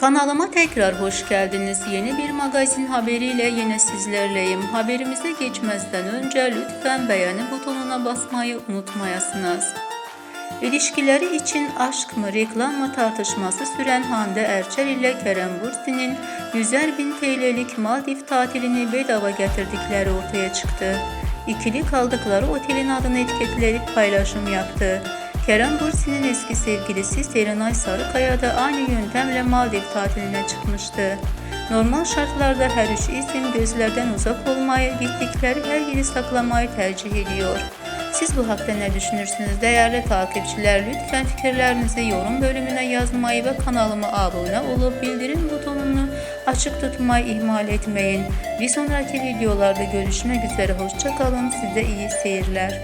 Kanalıma tekrar hoş geldiniz. Yeni bir magazin haberiyle yine sizlerleyim. Haberimize geçmezden önce lütfen beğeni butonuna basmayı unutmayasınız. İlişkileri için aşk mı reklam mı tartışması süren Hande Erçel ile Kerem Bürsin'in 100'er bin TL'lik Maldiv tatilini bedava getirdikleri ortaya çıktı. İkili kaldıkları otelin adını etiketleyip paylaşım yaptı. Kerem Bürsin'in eski sevgilisi Serenay Sarıkaya da aynı yöntemle Maldiv tatiline çıkmıştı. Normal şartlarda her üç isim gözlerden uzak olmayı, gittikleri her yeri saklamayı tercih ediyor. Siz bu hakta ne düşünürsünüz değerli takipçiler? Lütfen fikirlerinizi yorum bölümüne yazmayı ve kanalıma abone olup bildirim butonunu açık tutmayı ihmal etmeyin. Bir sonraki videolarda görüşmek üzere. Hoşçakalın. Size iyi seyirler.